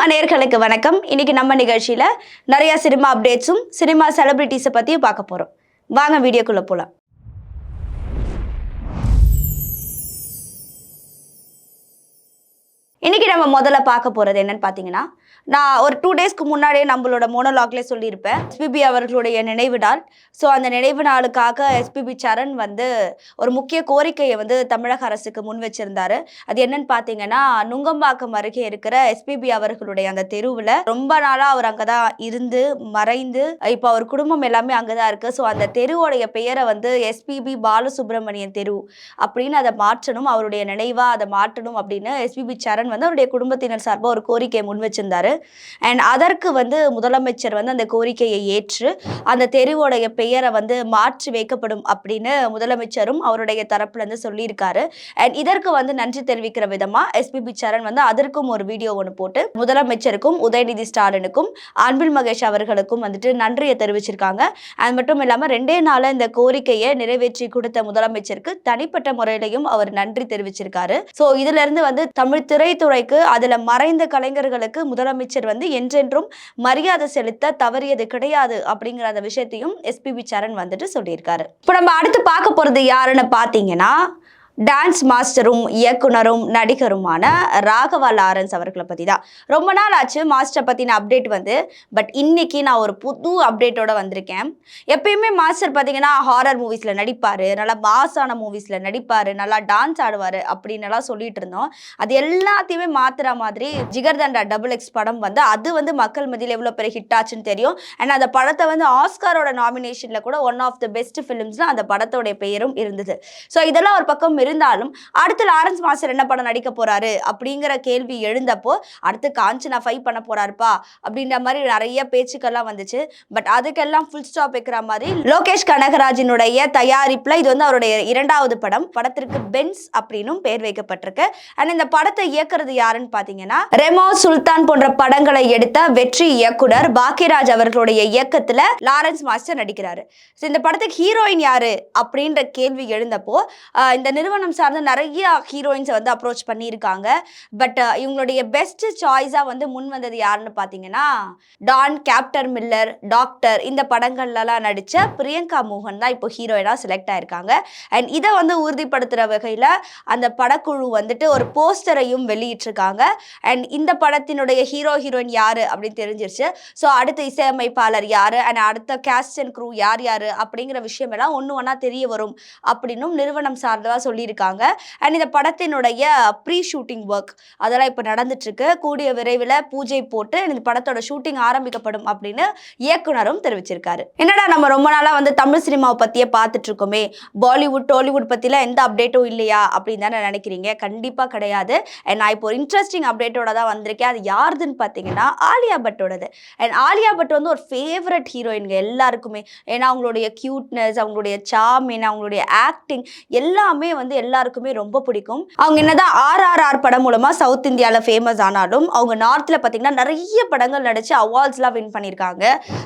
Cinema நேர்களுக்கு வணக்கம். இன்னைக்கு நம்ம நிகழ்ச்சியில நிறைய சினிமா அப்டேட்ஸும் சினிமா செலிபிரிட்டிஸை பத்தியும் பார்க்க போறோம். வாங்க வீடியோக்குள்ள போலாம். இன்றைக்கி நம்ம முதல்ல பார்க்க போகிறது என்னன்னு பார்த்தீங்கன்னா நான் ஒரு டூ டேஸ்க்கு முன்னாடியே நம்மளோட மோனோலாக்லேயே சொல்லியிருப்பேன். எஸ்பிபி அவர்களுடைய நினைவு நாள். ஸோ அந்த நினைவு நாளுக்காக எஸ்பிபி சரண் வந்து ஒரு முக்கிய கோரிக்கையை வந்து தமிழக அரசுக்கு முன் வச்சிருந்தாரு. அது என்னன்னு பார்த்தீங்கன்னா நுங்கம்பாக்கம் அருகே இருக்கிற எஸ்பிபி அவர்களுடைய அந்த தெருவில் ரொம்ப நாளாக அவர் அங்கே தான் இருந்து மறைந்து இப்போ அவர் குடும்பம் எல்லாமே அங்கே தான் இருக்குது ஸோ அந்த தெருவோடைய பெயரை வந்து எஸ்பிபி பாலசுப்ரமணியன் தெரு அப்படின்னு அதை மாற்றணும் அவருடைய நினைவாக அதை மாற்றணும் அப்படின்னு எஸ்பிபி சரண் வந்து அவருடைய குடும்பத்தினர் சார்பாக ஒரு கோரிக்கையை முன் வச்சிருந்தாரு. அண்ட் அதற்கு வந்து முதலமைச்சர் வந்து அந்த கோரிக்கையை ஏற்று அந்த தெருவோடைய பெயரை வந்து மாற்றி வைக்கப்படும் அப்படின்னு முதலமைச்சரும் அவருடைய தரப்புல இருந்து சொல்லியிருக்காரு. அண்ட் இதற்கு வந்து நன்றி தெரிவிக்கிற விதமா எஸ்பிபி சரண் வந்து அதற்கும் ஒரு வீடியோ ஒன்று போட்டு முதலமைச்சருக்கும் உதயநிதி ஸ்டாலினுக்கும் அன்பில் மகேஷ் அவர்களுக்கும் வந்துட்டு நன்றியை தெரிவிச்சிருக்காங்க. அது மட்டும் இல்லாமல் ரெண்டே நாளில் இந்த கோரிக்கையை நிறைவேற்றி கொடுத்த முதலமைச்சருக்கு தனிப்பட்ட முறையிலையும் அவர் நன்றி தெரிவிச்சிருக்காரு. ஸோ இதுல இருந்து வந்து தமிழ் கலைத்துறைக்கு அதுல மறைந்த கலைஞர்களுக்கு முதலமைச்சர் வந்து என்றென்றும் மரியாதை செலுத்த தவறியது கிடையாது அப்படிங்கிற அந்த விஷயத்தையும் எஸ்பிபி சரண் வந்துட்டு சொல்லியிருக்காரு. இப்போ நம்ம அடுத்து பார்க்க போறது யாருன்னு பார்த்தீங்கன்னா டான்ஸ் மாஸ்டரும் இயக்குனரும் நடிகருமான ராகவா லாரன்ஸ் அவர்களை பற்றி தான். ரொம்ப நாள் ஆச்சு மாஸ்டர் பற்றின அப்டேட் வந்து. பட் இன்னைக்கு நான் ஒரு புது அப்டேட்டோட வந்திருக்கேன். எப்பயுமே மாஸ்டர் பார்த்தீங்கன்னா ஹாரர் மூவிஸில் நடிப்பார் நல்லா மாஸான மூவிஸில் நடிப்பார் நல்லா டான்ஸ் ஆடுவார் அப்படின்னு எல்லாம் சொல்லிட்டு இருந்தோம். அது எல்லாத்தையுமே மாத்துற மாதிரி ஜிகர்தண்டா டபுள் எக்ஸ் படம் வந்து அது வந்து மக்கள் மத்தியில் எவ்வளோ பெரிய ஹிட் ஆச்சுன்னு தெரியும். அண்ட் அந்த படத்தை வந்து ஆஸ்காரோட நாமினேஷனில் கூட ஒன் ஆஃப் த பெஸ்ட் ஃபிலிம்ஸில் அந்த படத்தோடைய பெயரும் இருந்தது. ஸோ இதெல்லாம் ஒரு பக்கம் இருந்தாலும் அடுத்து லாரன்ஸ் மாஸ்டர் என்ன படம் நடிக்க போறாரு அப்படிங்கிற கேள்வி எழுந்தப்போ அடுத்து காஞ்சனா ஃபை பண்ண போறாருப்பா அப்படின்ற மாதிரி நிறைய பேச்சுக்கள்லாம் வந்துச்சு. பட் அதுக்கெல்லாம் ஃபுல் ஸ்டாப் வைக்கிற மாதிரி லோகேஷ் கனகராஜினுடைய தயாரிப்புல இது வந்து அவருடைய இரண்டாவது படம். படத்திற்கு பென்ஸ் அப்படின்னும் பேர் வைக்கப்பட்டிருக்கு. அண்ட் இந்த படத்தை இயக்குறது யாருன்னு பாத்தீங்கன்னா ரெமோ சுல்தான் போன்ற படங்களை எடுத்த வெற்றி இயக்குனர் பாக்கியராஜ் அவர்களுடைய இயக்கத்துல லாரன்ஸ் மாஸ்டர் நடிக்கிறாரு. இந்த படத்துக்கு ஹீரோயின் யாரு அப்படின்ற கேள்வி எழுந்தப்போ இந்த நிறுவனம் சார்ந்த நிறைய ஹீரோயின்ஸை வந்து அப்ரோச் பண்ணியிருக்காங்க. பட் இவங்களுடைய பெஸ்ட் சாய்ஸாக வந்து முன் வந்தது யாருன்னு பார்த்தீங்கன்னா டான் கேப்டர் மில்லர் டாக்டர் இந்த படங்கள்லலாம் நடித்த பிரியங்கா மோகன் தான் இப்போ ஹீரோயினாக செலக்ட் ஆயிருக்காங்க. அண்ட் இதை வந்து உறுதிப்படுத்துகிற வகையில் அந்த படக்குழு வந்துட்டு ஒரு போஸ்டரையும் வெளியிட்டிருக்காங்க. அண்ட் இந்த படத்தினுடைய ஹீரோ ஹீரோயின் யாரு அப்படின்னு தெரிஞ்சிருச்சு. ஸோ அடுத்த இசையமைப்பாளர் யாரு? அண்ட் அடுத்த கேஸ்ட் அண்ட் க்ரூ யார் யாரு? அப்படிங்கிற விஷயம் எல்லாம் ஒன்று ஒன்றா தெரிய வரும். அப்படின்னும் நிறுவனம் சார்ந்தவா சொல்லியிருக்காங்க. அண்ட் இந்த படத்தினுடைய ப்ரீ ஷூட்டிங் ஒர்க் அதெல்லாம் இப்போ நடந்துட்டுருக்கு. கூடிய விரைவில் பூஜை போட்டு இந்த படத்தோட ஷூட்டிங் ஆரம்பிக்கப்படும் அப்படின்னு இயக்குனரும் தெரிவிச்சிருக்காரு. என்னடா நம்ம ரொம்ப நாளாக வந்து தமிழ் சினிமாவை பற்றியே பார்த்துட்டு இருக்கோமே பாலிவுட் டாலிவுட் பற்றிலாம் எந்த அப்டேட்டும் இல்லையா? அப்படின்னு தானே நினைக்கிறீங்க. கண்டிப்பாக கிடையாது. அண்ட் நான் இப்போ ஒரு இன்ட்ரெஸ்டிங் அப்டேட்டோட தான் வந்திருக்கேன். அது யாருதுன்னு பார்த்தீங்கன்னா ஆலியா பட்டோடது. அண்ட் ஆலியா பட் வந்து ஒரு ஃபேவரட் ஹீரோயின்ங்க எல்லாருக்குமே. ஏன்னா அவங்களுடைய க்யூட்னஸ் அவங்களுடைய சாமின் அவங்களுடைய ஆக்டிங் எல்லாமே வந்து எல்லாருக்குமே ரொம்ப பிடிக்கும். அவங்க என்னதான் ஆர்ஆர்ஆர் படம் மூலமா சவுத் இந்தியாவில் ஃபேமஸ் ஆனாலும் அவங்க நார்த்தில் பார்த்தீங்கன்னா நிறைய படங்கள் நடிச்சு அவார்ட்ஸ்லாம் வின் பண்ணியிருக்காங்க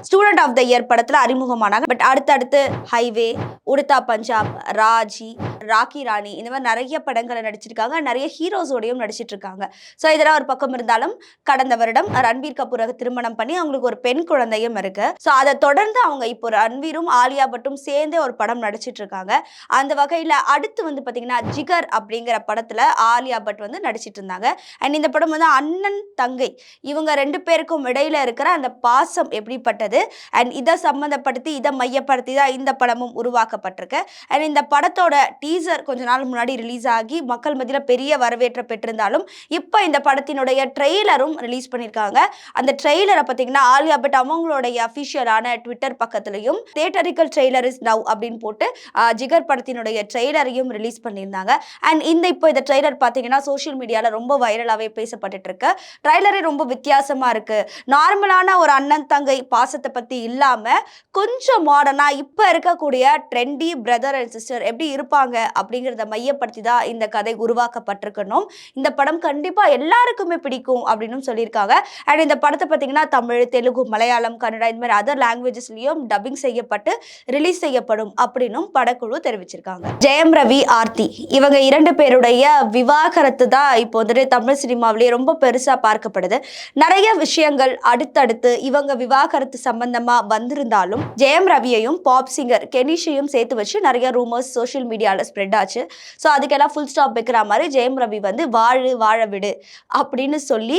ஸ்டூடெண்ட் ஆஃப் த இயர் படத்தில் அறிமுகமானாங்க. பட் அடுத்தடுத்து ஹைவே உடுத்தா பஞ்சாப் ராஜி ராக்கி ராணி இந்த மாதிரி நிறைய படங்களை நடிச்சிருக்காங்க. நிறைய ஹீரோஸோடையும் நடிச்சிட்டு இருக்காங்க ஸோ இதெல்லாம் ஒரு பக்கம் இருந்தாலும் கடந்த வருடம் ரன்பீர் கபூரை திருமணம் பண்ணி அவங்களுக்கு ஒரு பெண் குழந்தையும் இருக்கு. ஸோ அதை தொடர்ந்து அவங்க இப்போ ரன்வீரும் ஆலியா பட்டும் சேர்ந்தே ஒரு படம் நடிச்சிட்டு இருக்காங்க அந்த வகையில் அடுத்து வந்து பார்த்தீங்கன்னா ஜிகர் அப்படிங்கிற படத்தில் ஆலியா பட் வந்து நடிச்சிட்டு இருந்தாங்க அண்ட் இந்த படம் வந்து அண்ணன் தங்கை இவங்க ரெண்டு பேருக்கும் இடையில இருக்கிற அந்த பாசம் எப்படிப்பட்டது? அண்ட் இதை சம்மந்தப்படுத்தி இதை மையப்படுத்தி தான் இந்த படமும் உருவாக்கப்பட்டிருக்கு. அண்ட் இந்த படத்தோட டீசர் கொஞ்ச நாள் முன்னாடி ரிலீஸ் ஆகி மக்கள் மத்தியில் பெரிய வரவேற்றை பெற்றிருந்தாலும் இப்போ இந்த படத்தினுடைய ட்ரெய்லரும் ரிலீஸ் பண்ணியிருக்காங்க அந்த ட்ரெய்லரை பார்த்தீங்கன்னா ஆலியா பட் அவங்களுடைய அஃபிஷியலான ட்விட்டர் பக்கத்துலையும் தேட்டரிக்கல் ட்ரெய்லர் இஸ் நவ் அப்படின்னு போட்டு ஜிகர் படத்தினுடைய ட்ரெய்லரையும் ரிலீஸ் பண்ணியிருந்தாங்க. அண்ட் இந்த இப்போ இந்த ட்ரெய்லர் பார்த்தீங்கன்னா சோஷியல் மீடியாவில் ரொம்ப வைரலாகவே பேசப்பட்டுட்டு இருக்கு ட்ரைலரே ரொம்ப வித்தியாசமாக இருக்கு. நார்மலான ஒரு அண்ணன் தங்கை பாசத்தை பற்றி இல்லாமல் கொஞ்சம் மாடர்னாக இப்போ இருக்கக்கூடிய ட்ரெண்டி பிரதர் அண்ட் சிஸ்டர் எப்படி இருப்பாங்க அப்படிங்கிறத மையப்படுத்தி தான் இந்த கதை உருவாக்கப்பட்டிருக்கணும். இந்த படம் கண்டிப்பாக எல்லாருக்குமே பிடிக்கும் அப்படின்னு சொல்லியிருக்காங்க. அண்ட் இந்த படத்தை பார்த்தீங்கன்னா தமிழ் தெலுங்கு மலையாளம் கன்னடா இந்த மாதிரி அதர் லாங்குவேஜஸ்லையும் டப்பிங் செய்யப்பட்டு ரிலீஸ் செய்யப்படும் அப்படின்னும் படக்குழு தெரிவிச்சிருக்காங்க. ஜெயம் ரவி ஆர் ஆர்த்தி இவங்க இரண்டு பேருடைய விவாகரத்து தான் இப்போ வந்துட்டு தமிழ் சினிமாவிலேயே ரொம்ப பெருசாக பார்க்கப்படுது. நிறைய விஷயங்கள் அடுத்தடுத்து இவங்க விவாகரத்து சம்பந்தமாக வந்திருந்தாலும் ஜெயம் ரவியையும் பாப் சிங்கர் கெனிஷையும் சேர்த்து வச்சு நிறைய ரூமர்ஸ் சோஷியல் மீடியாவில் ஸ்ப்ரெட் ஆச்சு. ஸோ அதுக்கெல்லாம் ஃபுல் ஸ்டாப் வைக்கிற மாதிரி ஜெயம் ரவி வந்து வாழு வாழ விடு அப்படின்னு சொல்லி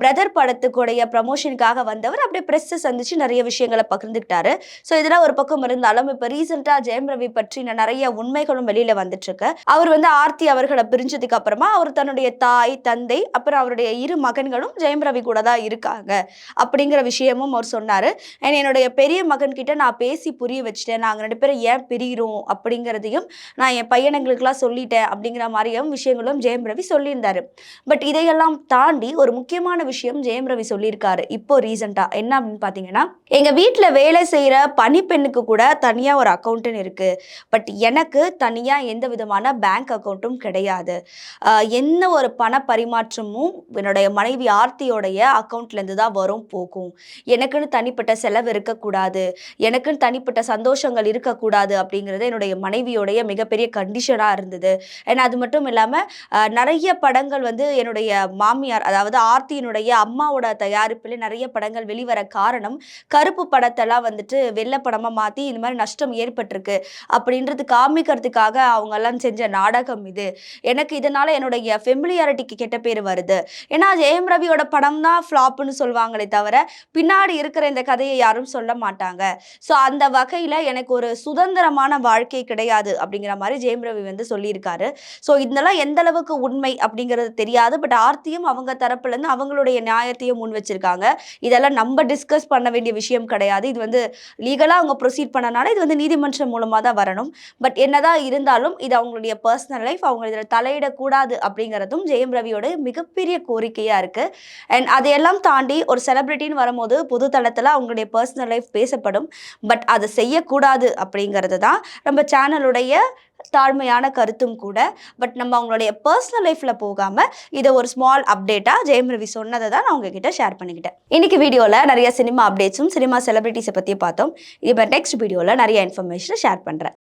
பிரதர் படத்துக்குடைய ப்ரமோஷனுக்காக வந்தவர் அப்படியே ப்ரெஸ்ஸை சந்திச்சு நிறைய விஷயங்களை பகிர்ந்துக்கிட்டாரு. ஸோ இதெல்லாம் ஒரு பக்கம் இருந்தாலும் இப்போ ரீசெண்டாக ஜெயம் ரவி பற்றின நிறைய உண்மைகளும் வெளியில் வந்துட்டுருக்கு அவர் வந்து ஆர்த்தி அவர்களை பிரிஞ்சதுக்கு அப்புறமா அவர் தன்னுடைய தாய் தந்தை அப்புறம் அவருடைய இரு மகன்களும் ஜெயம் ரவி கூட தான் இருக்காங்க அப்படிங்கிற விஷயமும் அவர் சொன்னாரு. என்னுடைய பெரிய மகன் கிட்ட நான் பேசி புரிய வச்சுட்டேன். நாங்கள் ரெண்டு பேரும் ஏன் பிரிகிறோம் அப்படிங்கிறதையும் நான் என் பையனுங்களுக்கெல்லாம் சொல்லிட்டேன் அப்படிங்கிற மாதிரியும் விஷயங்களும் ஜெயம் ரவி சொல்லியிருந்தாரு. பட் இதையெல்லாம் தாண்டி ஒரு முக்கியமான விஷயம் ஜெயம் ரவி சொல்லியிருக்காரு இப்போ ரீசெண்டாக என்ன அப்படின்னு பார்த்தீங்கன்னா எங்கள் வீட்டில் வேலை செய்கிற பணிப்பெண்ணுக்கு கூட தனியாக ஒரு அக்கௌண்ட்டுன்னு இருக்குது பட் எனக்கு தனியாக எந்த விதமான பேங்க் அக்கௌண்ட்டும் கிடையாது. என்ன ஒரு பண பரிமாற்றமும் என்னுடைய மனைவி ஆர்த்தியோடைய அக்கௌண்ட்லேருந்து தான் வரும் போகும். எனக்குன்னு தனிப்பட்ட செலவு இருக்கக்கூடாது. எனக்குன்னு தனிப்பட்ட சந்தோஷங்கள் இருக்கக்கூடாது அப்படிங்கிறது என்னுடைய மனைவியோடைய மிகப்பெரிய கண்டிஷனாக இருந்தது. ஏன்னா அது மட்டும் இல்லாமல் நிறைய படங்கள் வந்து என்னுடைய மாமியார் அதாவது ஆர்த்தியினுடைய அம்மாவோட தயாரிப்பில் நிறைய படங்கள் வெளிவர காரணம் கருப்பு படத்தெல்லாம் வந்துட்டு வெள்ளை படமாக மாற்றி இந்த மாதிரி நஷ்டம் ஏற்பட்டிருக்கு. அப்படின்றது காமிக்கிறதுக்காக அவங்கெல்லாம் செஞ்ச நாடகம் இது. எனக்கு இதனால என்னுடைய ஃபெமிலியாரிட்டிக்கு கெட்ட பேர் வருது. ஏன்னா ஜெயம் ரவியோட படம் தான் ஃப்ளாப்னு சொல்லுவாங்களே தவிர பின்னாடி இருக்கிற இந்த கதையை யாரும் சொல்ல மாட்டாங்க. ஸோ அந்த வகையில் எனக்கு ஒரு சுதந்திரமான வாழ்க்கை கிடையாது அப்படிங்கிற மாதிரி ஜெயம் ரவி வந்து சொல்லியிருக்காரு. ஸோ இதெல்லாம் எந்த அளவுக்கு உண்மை அப்படிங்கிறது தெரியாது. பட் ஆர்த்தியும் அவங்க தரப்புலேருந்து அவங்களுடைய நியாயத்தையும் முன் வச்சிருக்காங்க. இதெல்லாம் நம்ம டிஸ்கஸ் பண்ண வேண்டிய விஷயம் கிடையாது. இது வந்து லீகலாக அவங்க ப்ரொசீட் பண்ணனால இது வந்து நீதிமன்றம் மூலமாக தான் வரணும். பட் என்னதான் இருந்தாலும் இது அவங்க அவங்களுடைய பர்சனல் லைஃப் அவங்க இதில் தலையிடக்கூடாது அப்படிங்கிறதும் ஜெயம் ரவியோட மிகப்பெரிய கோரிக்கையாக இருக்குது அண்ட் அதையெல்லாம் தாண்டி ஒரு செலிப்ரிட்டின்னு வரும்போது பொது தளத்தில் அவங்களுடைய பர்சனல் லைஃப் பேசப்படும். பட் அதை செய்யக்கூடாது அப்படிங்கிறது தான் நம்ம சேனலுடைய தாழ்மையான கருத்தும் கூட. பட் நம்ம அவங்களுடைய பர்சனல் லைஃப்பில் போகாமல் இதை ஒரு ஸ்மால் அப்டேட்டாக ஜெயம் ரவி சொன்னதை தான் நான் உங்ககிட்ட ஷேர் பண்ணிக்கிட்டேன். இன்னைக்கு வீடியோவில் நிறைய சினிமா அப்டேட்ஸும் சினிமா செலிபிரிட்டிஸை பற்றி பார்த்தோம். இப்போ நெக்ஸ்ட் வீடியோவில் நிறைய இன்ஃபர்மேஷனை ஷேர் பண்ணுறேன்